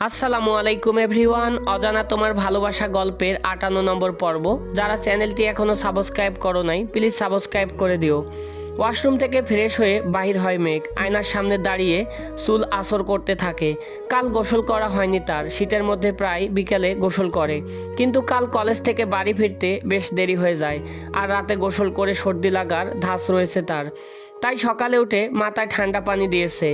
আসসালামু আলাইকুম এভরিওয়ান। অজানা তোমার ভালোবাসা গল্পের আটান্ন নম্বর পর্ব। যারা চ্যানেলটি এখনও সাবস্ক্রাইব করো নাই, প্লিজ সাবস্ক্রাইব করে দিও। ওয়াশরুম থেকে ফ্রেশ হয়ে বাহির হয় মেঘ। আয়নার সামনে দাঁড়িয়ে চুল আসর করতে থাকে। কাল গোসল করা হয়নি তার। শীতের মধ্যে প্রায় বিকেলে গোসল করে। কিন্তু কাল কলেজ থেকে বাড়ি ফিরতে বেশ দেরি হয়ে যায়। আর রাতে গোসল করে সর্দি লাগার ধাস রয়েছে তার। তাই সকালে উঠে মাথায় ঠান্ডা পানি দিয়েছে।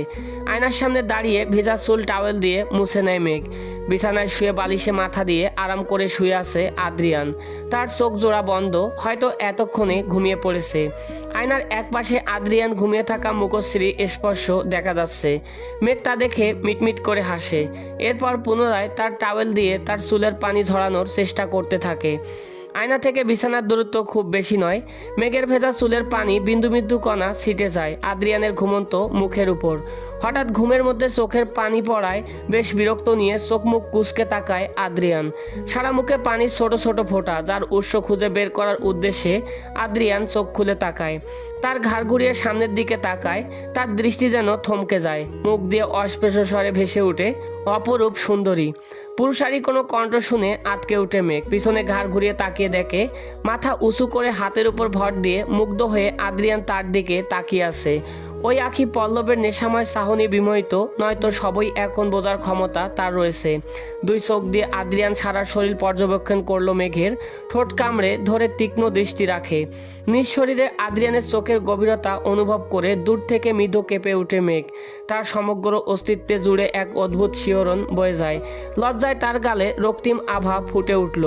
আয়নার সামনে দাঁড়িয়ে ভেজা চুল টাওয়েল দিয়ে মুছে নেয় মেঘ। বিছানায় শুয়ে বালিশে মাথা দিয়ে আরাম করে শুয়ে আছে আদ্রিয়ান। তার চোখ জোড়া বন্ধ, হয়তো এতক্ষণে ঘুমিয়ে পড়েছে। আয়নার এক পাশে আদ্রিয়ান ঘুমিয়ে থাকা মুখশ্রী স্পর্শ দেখা যাচ্ছে। মেঘ তা দেখে মিটমিট করে হাসে। এরপর পুনরায় তার টাওয়েল দিয়ে তার চুলের পানি ঝরানোর চেষ্টা করতে থাকে। আয়না থেকে বিছানার দূরত্ব খুব বেশি নয়। মেঘের ভেজা চুলের পানি বিন্দু বিন্দু কণা ছিটে যায় আদ্রিয়ানের ঘুমন্ত মুখের উপর। হঠাৎ ঘুমের মধ্যে চোখের পানি পড়ায় বেশ বিরক্ত নিয়ে চোখ মুখ কুচকে তাকায় আদ্রিয়ান। সারা মুখে পানির ছোট ছোট ফোঁটা, যার উৎস খুঁজে বের করার উদ্দেশ্যে আদ্রিয়ান চোখ খুলে তাকায়। তার ঘাড় ঘুরিয়ে সামনের দিকে তাকায়, তার দৃষ্টি যেন থমকে যায়। মুখ দিয়ে অস্পেশ স্বরে ভেসে ওঠে, অপরূপ সুন্দরী। পুরুষারি কোনো কণ্ঠ শুনে আটকে উঠে মেঘ। পিছনে ঘাড় ঘুরিয়ে তাকিয়ে দেখে, মাথা উঁচু করে হাতের উপর ভর দিয়ে মুগ্ধ হয়ে আদ্রিয়ান তার দিকে তাকিয়ে আছে। ওই আখি পল্লবের নেশাময় সাহনী বিমোহিত, নয়তো সবই এখন বোঝার ক্ষমতা তার রয়েছে। দুই চোখ দিয়ে আদ্রিয়ান সারা শরীর পর্যবেক্ষণ করল মেঘের, ঠোঁট কামড়ে ধরে তীক্ষ্ণ দৃষ্টি রাখে। নিজ শরীরে আদ্রিয়ানের চোখের গভীরতা অনুভব করে দূর থেকে মৃদু কেঁপে উঠে মেঘ। তার সমগ্র অস্তিত্বে জুড়ে এক অদ্ভুত শিহরণ বয়ে যায়। লজ্জায় তার গালে রক্তিম আভা ফুটে উঠল।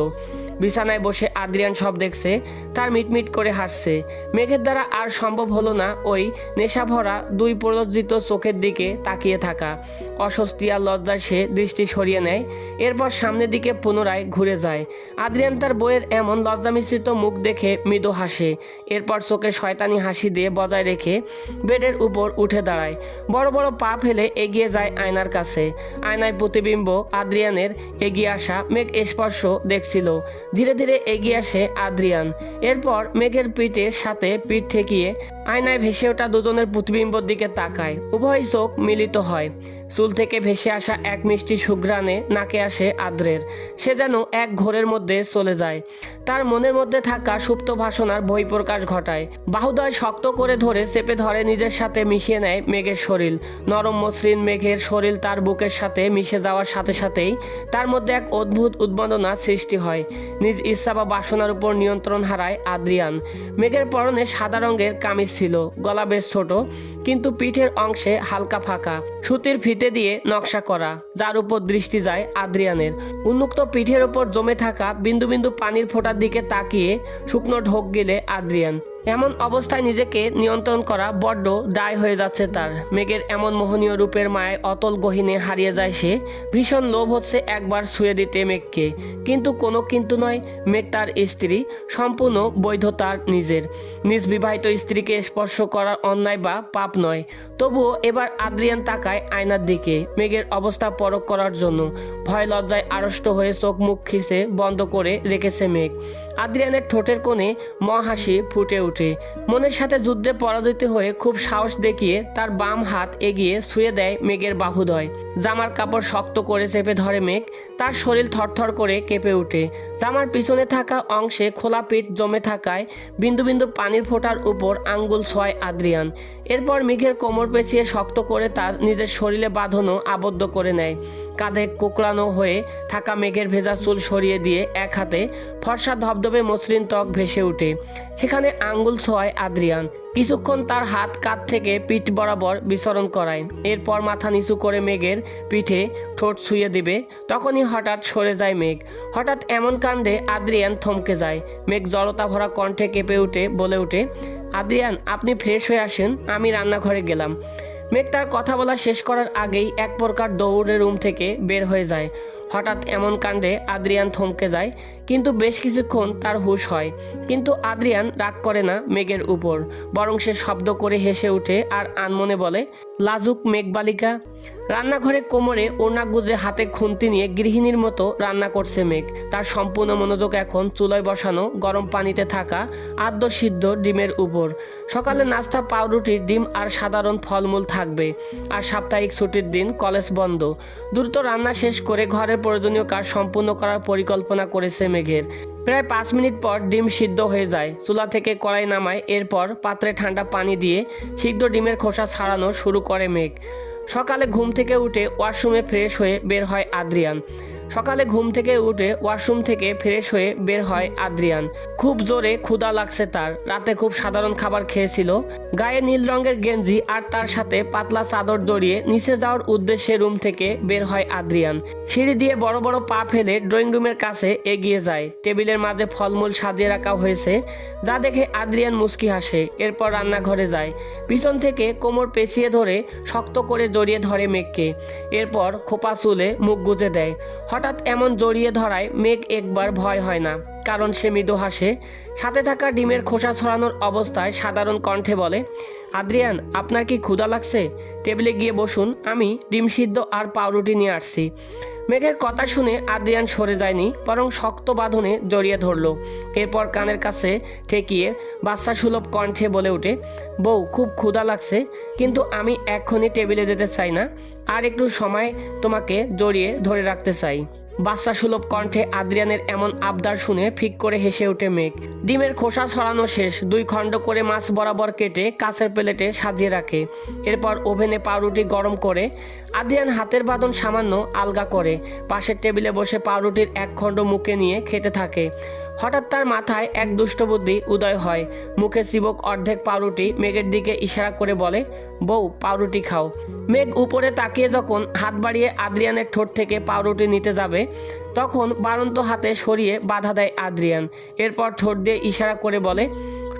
বিছানায় বসে আদ্রিয়ান সব দেখছে, তার মিটমিট করে হাসছে। মেঘের দ্বারা আর সম্ভব হলো না ওই নেশাভরা দুই প্রলজ্জিত চোখের দিকে তাকিয়ে থাকা। অস্বস্তি আর লজ্জায় সে দৃষ্টি সরিয়ে নেয়, এরপর সামনের দিকে পুনরায় ঘুরে যায়। আদ্রিয়ান তার বইয়ের এমন লজ্জা মিশ্রিত মুখ দেখে মৃদু হাসে, এরপর চোখে শয়তানি হাসি দিয়ে বজায় রেখে বেডের উপর উঠে দাঁড়ায়। বড় বড় পা ফেলে এগিয়ে যায় আয়নার কাছে। আয়নায় প্রতিবিম্ব আদ্রিয়ানের এগিয়ে আসা মেঘ স্পর্শ দেখছিল। ধীরে ধীরে এগিয়ে আসে আদ্রিয়ান। এরপর মেঘের পিঠের সাথে পিঠ ঠেকিয়ে আয়নায় ভেসে ওঠা দুজনের প্রতিবিম্বর দিকে তাকায়। উভয় চোখ মিলিত হয়। চুল থেকে ভেসে আসা এক মিষ্টি সুঘ্রাণে নাকে আসে আদ্রের। সে যেন এক ঘোরের মধ্যে চলে যায়। তার মনের মধ্যে থাকা সুপ্ত ভাসনার বহিঃপ্রকাশ ঘটায়। বাহুদয় শক্ত করে ধরে চেপে ধরে নিজের সাথে মিশিয়ে নেয় মেঘের শরীর। নরম মসৃণ মেঘের শরীর তার বুকের সাথে মিশে যাওয়ার সাথে সাথেই তার মধ্যে এক অদ্ভুত উদ্মাদনা সৃষ্টি হয়। নিজ ইচ্ছা বা বাসনার উপর নিয়ন্ত্রণ হারায় আদ্রিয়ান। মেঘের পরনে সাদা রঙের কামিজ ছিল, গলা বেশ ছোট, কিন্তু পিঠের অংশে হালকা ফাঁকা। সুতির ফিতে দিয়ে নকশা করা, যার উপর দৃষ্টি যায় আদ্রিয়ানের। উন্মুক্ত পিঠের উপর জমে থাকা বিন্দু বিন্দু পানির ফোটার দিকে তাকিয়ে শুকনো ঢোক গেলে আদ্রিয়ান। এমন অবস্থায় নিজেকে নিয়ন্ত্রণ করা বড্ড দায় হয়ে যাচ্ছে তার। মেঘের এমন মোহনীয় রূপের মায়ায় অতল গহিনে হারিয়ে যায় সে। ভীষণ লোভ হচ্ছে একবার ছুঁয়ে দিতে মেঘকে। কিন্তু কোনো কিন্তু নয়, মেঘ তার স্ত্রী, সম্পূর্ণ বৈধতার নিজের। নিজ বিবাহিত স্ত্রীকে স্পর্শ করার অন্যায় বা পাপ নয়। তবুও এবার আদ্রিয়ান তাকায় আয়নার দিকে। মেঘের অবস্থা পরখ করার জন্য ভয় লজ্জায় আড়ষ্ট হয়ে চোখ মুখ খিসে বন্ধ করে রেখেছে মেঘ। আদ্রিয়ানের ঠোঁটের কোণে মহাসি ফুটে ওঠে মনের সাথে যুদ্ধে পরাজিত হয়ে খুব সাহস দেখিয়ে তার বাম হাত এগিয়ে ছুঁয়ে দেয় মেঘের বাহুদয়। জামার কাপড় শক্ত করে চেপে ধরে মেঘ। তার শরীর থরথর করে কেঁপে ওঠে। জামার পিছনে থাকা অংশে খোলা পিঠ জমে থাকায় বিন্দু বিন্দু পানির ফোঁটার উপর আঙ্গুল ছয় আদ্রিয়ান। এরপর মেঘের কোমর পেঁচিয়ে শক্ত করে তার নিজের শরীরে বাঁধনো আবদ্ধ করে নেয়। কাঁধে কুকড়ানো হয়ে থাকা মেঘের ভেজা চুল সরিয়ে দিয়ে এক হাতে ফর্সা ধবধবে মসৃণ ত্বক ভেসে ওঠে। সেখানে আঙ্গুল ছয় আদ্রিয়ান। কিছুক্ষণ তার হাত কাঁধ থেকে পিঠ বরাবর বিচরণ করায়। এরপর মাথা নিচু করে মেঘের পিঠে ঠোঁট ছুঁয়ে দিবে। তখনই হঠাৎ সরে যায় মেঘ। হঠাৎ এমন কাণ্ডে আদ্রিয়ান থমকে যায়। মেঘ জড়তা ভরা কণ্ঠে কেঁপে উঠে, বলে ওঠে আদ্রিয়ান, আপনি ফ্রেশ হয়ে আসেন, আমি রান্নাঘরে গেলাম। মেঘ তার কথা বলা শেষ করার আগেই এক প্রকার দৌড়ে রুম থেকে বের হয়ে যায়। হঠাৎ এমন কাণ্ডে আদ্রিয়ান থমকে যায়, কিন্তু বেশ কিছুক্ষণ তার হুশ হয়। কিন্তু আদ্রিয়ান রাগ করে না মেঘের উপর, বরং সে শব্দ করে হেসে ওঠে আর আনমনে বলে, লাজুক মেঘবালিকা রান্নাঘরে কোমরে ওনা গুজে হাতে খুন্তি নিয়ে গৃহিণীর মতো রান্না করছে মেঘ। তার সম্পূর্ণ মনোযোগ এখন চুলোয় বসানো গরম পানিতে থাকা আদ্য সিদ্ধ ডিমের উপর। সকালে নাস্তা, পাউরুটি, ডিম আর সাধারণ ফলমূল থাকবে আর সাপ্তাহিক ছুটির দিন কলেজ বন্ধ। দ্রুত রান্না শেষ করে ঘরের প্রয়োজনীয় কাজ সম্পূর্ণ করার পরিকল্পনা করেছে মেঘের। প্রায় পাঁচ মিনিট পর ডিম সিদ্ধ হয়ে যায়। চুলা থেকে কড়াই নামায়, এরপর পাত্রে ঠান্ডা পানি দিয়ে সিদ্ধ ডিমের খোসা ছাড়ানো শুরু করে মেঘ। সকালে ঘুম থেকে উঠে ওয়াশরুমে ফ্রেশ হয়ে বের হয় আদ্রিয়ান। সকালে ঘুম থেকে উঠে ওয়াশরুম থেকে ফ্রেশ হয়ে বের হয় আদ্রিয়ান। খুব জোরে ক্ষুধা লাগছে তার। রাতে খুব সাধারণ খাবার খেয়েছিল। গায়ে নীল রঙের গেঞ্জি আর তার সাথে পাতলা চাদর জড়িয়ে নিচে যাওয়ার উদ্দেশ্যে রুম থেকে বের হয় আদ্রিয়ান। সিঁড়ি দিয়ে বড় বড় পা ফেলে ড্রয়িং রুমের কাছে এগিয়ে যায়। টেবিলের মাঝে ফলমূল সাজিয়ে রাখা হয়েছে, যা দেখে আদ্রিয়ান মুস্কি হাসে। এরপর রান্নাঘরে যায়। পিছন থেকে কোমর পেঁচিয়ে ধরে শক্ত করে জড়িয়ে ধরে মেঘকে এরপর খোপা চুলে মুখ গুজে দেয়। হঠাৎ এমন জড়িয়ে ধরায় মেঘ একবার ভয় হয় না, কারণ সে মৃদু হাসে। সাথে থাকা ডিমের খোসা ছড়ানোর অবস্থায় সাধারণ কণ্ঠে বলে, আদ্রিয়ান, আপনার কি ক্ষুধা লাগছে? টেবিলে গিয়ে বসুন, আমি ডিম সিদ্ধ আর পাউরুটি নিয়ে আসছি। মেঘের কথা শুনে আদ্রিয়ান সরে যায়নি, বরং শক্ত বাঁধনে জড়িয়ে ধরল। এরপর কানের কাছে ঠেকিয়ে বাচ্চা সুলভ কণ্ঠে বলে ওঠে, বউ, খুব ক্ষুধা লাগছে, কিন্তু আমি এক্ষুনি টেবিলে যেতে চাই না। আর একটু সময় তোমাকে জড়িয়ে ধরে রাখতে চাই। বাচ্চা সুলভ কণ্ঠে আদ্রিয়ানের এমন আবদার শুনে ফিক করে হেসে ওঠে মেঘ। ডিমের খোসা ছড়ানো শেষ, দুই খণ্ড করে মাছ বরাবর কেটে কাঁচের প্লেটে সাজিয়ে রাখে। এরপর ওভেনে পাউরুটি গরম করে, আদ্রিয়ান হাতের বাঁধন সামান্য আলগা করে, পাশের টেবিলে বসে পাউরুটির এক খণ্ড মুখে নিয়ে খেতে থাকে। হঠাৎ তার মাথায় এক দুষ্টবুদ্ধি উদয় হয়। মুখে চিবক অর্ধেক পাউরুটি মেঘের দিকে ইশারা করে বলে, বউ, পাউরুটি খাও। মেঘ উপরে তাকিয়ে যখন হাত বাড়িয়ে আদ্রিয়ানের ঠোঁট থেকে পাউরুটি নিতে যাবে, তখন বারন্ত হাতে সরিয়ে বাধা দেয় আদ্রিয়ান। এরপর ঠোঁট দিয়ে ইশারা করে বলে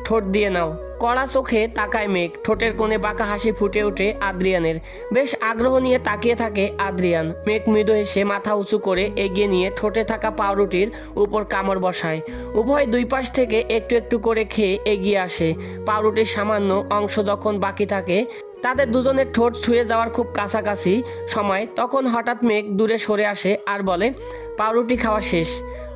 ঠোঁট দিয়ে নাও। কড়া চোখে তাকায় মেঘ। ঠোঁটের কোণে বাঁকা হাসি ফুটে ওঠে আদ্রিয়ানের। বেশ আগ্রহ নিয়ে তাকিয়ে থাকে আদ্রিয়ান। মেঘ মৃদু হেসে মাথা উঁচু করে এগিয়ে নিয়ে ঠোঁটে থাকা পাউরুটির উপর কামড় বসায়। উভয় দুই পাশ থেকে একটু একটু করে খেয়ে এগিয়ে আসে। পাউরুটির সামান্য অংশ যখন বাকি থাকে, তাদের দুজনের ঠোঁট ছুঁয়ে যাওয়ার খুব কাছাকাছি সময়, তখন হঠাৎ মেঘ দূরে সরে আসে আর বলে, পাউরুটি খাওয়া শেষ।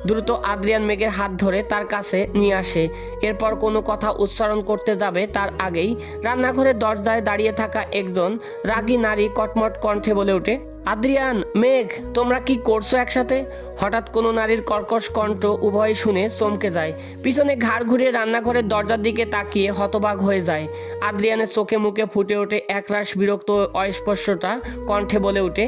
দ্রুত আদ্রিয়ান মেঘের হাত ধরে তার কাছে নিয়ে আসে। এরপর কোনো কথা উচ্চারণ করতে যাবে তার আগেই রান্নাঘরের দরজায় দাঁড়িয়ে থাকা একজন রাগী নারী কটমট কণ্ঠে বলে ওঠে, আদ্রিয়ান, মেঘ, তোমরা কি করছ একসাথে? হঠাৎ কোনো নারীর কর্কশ কণ্ঠ উভয় শুনে চমকে যায়। পিছনে ঘাড় ঘুরিয়ে রান্নাঘরের দরজার দিকে তাকিয়ে হতবাক হয়ে যায়। আদ্রিয়ানের চোখে মুখে ফুটে ওঠে একরাশ বিরক্ত অস্পর্শটা কণ্ঠে বলে ওঠে,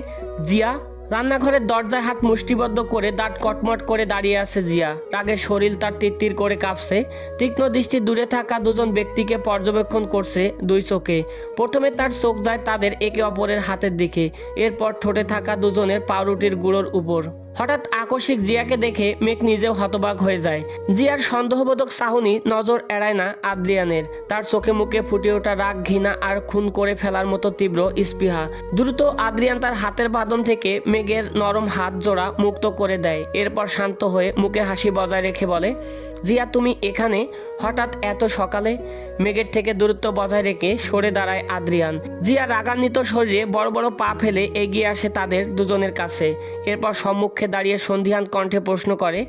জিয়া রান্নাঘরের দরজায় হাত মুষ্টিবদ্ধ করে দাঁত কটমট করে দাঁড়িয়ে আছে জিয়া। রাগে শরীর তার তিত্তির করে কাঁপছে। তীক্ষ্ণ দৃষ্টি দূরে থাকা দুজন ব্যক্তিকে পর্যবেক্ষণ করছে দুই চোখে। প্রথমে তার চোখ যায় তাদের একে অপরের হাতের দিকে। এরপর ঠোঁটে থাকা দুজনের পাউরুটির গুঁড়োর উপর। হঠাৎ আকস্মিক জিয়াকে দেখে মেঘ নিজেও হতবাক হয়ে যায়। জিয়ার সন্দেহবোধক চাহনি নজর এড়ায় না আদ্রিয়ানের। তার চোখে মুখে ফুটে ওঠা রাগ ঘৃণা আর খুন করে ফেলার মতো তীব্র স্পৃহা। দ্রুত আদ্রিয়ান তার হাতের বাঁধন থেকে মেঘের নরম হাত জোড়া মুক্ত করে দেয়। এরপর শান্ত হয়ে মুখে হাসি বজায় রেখে বলে, জিয়া, তুমি এখানে? হঠাৎ এত সকালে মেঘের থেকে দূরত্ব বজায় রেখে সরে দাঁড়ায় আদ্রিয়ান। জিয়া রাগান্বিত শরীরে বড় বড় পা ফেলে এগিয়ে আসে তাদের দুজনের কাছে। এরপর সম্মুখে দাঁড়িয়ে সন্ধিহান কণ্ঠে প্রশ্ন করে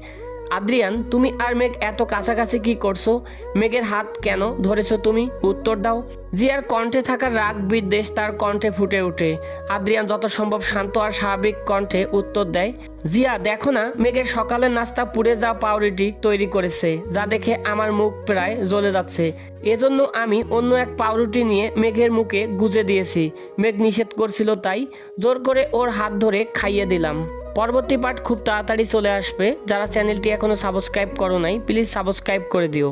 আদ্রিয়ান, তুমি আর মেঘ এত কাছাকাছি কি করছ? মেঘের হাত কেন ধরেছো তুমি? উত্তর দাও। জিয়ার কণ্ঠে থাকা রাগ বিদ্বেষ তার কণ্ঠে ফুটে ওঠে। আদ্রিয়ান যত সম্ভব শান্ত আর স্বাভাবিক কণ্ঠে উত্তর দেয়, জিয়া, দেখো না, মেঘের সকালের নাস্তা পুড়ে যাওয়া পাউরুটি তৈরি করেছে, যা দেখে আমার মুখ প্রায় জ্বলে যাচ্ছে। এজন্য আমি অন্য এক পাউরুটি নিয়ে মেঘের মুখে গুজে দিয়েছি। মেঘ নিষেধ করছিল তাই জোর করে ওর হাত ধরে খাইয়ে দিলাম। পরবর্তী পাঠ খুব তাড়াতাড়ি চলে আসবে। যারা চ্যানেলটি এখনও সাবস্ক্রাইব করো নাই প্লিজ সাবস্ক্রাইব করে দিও।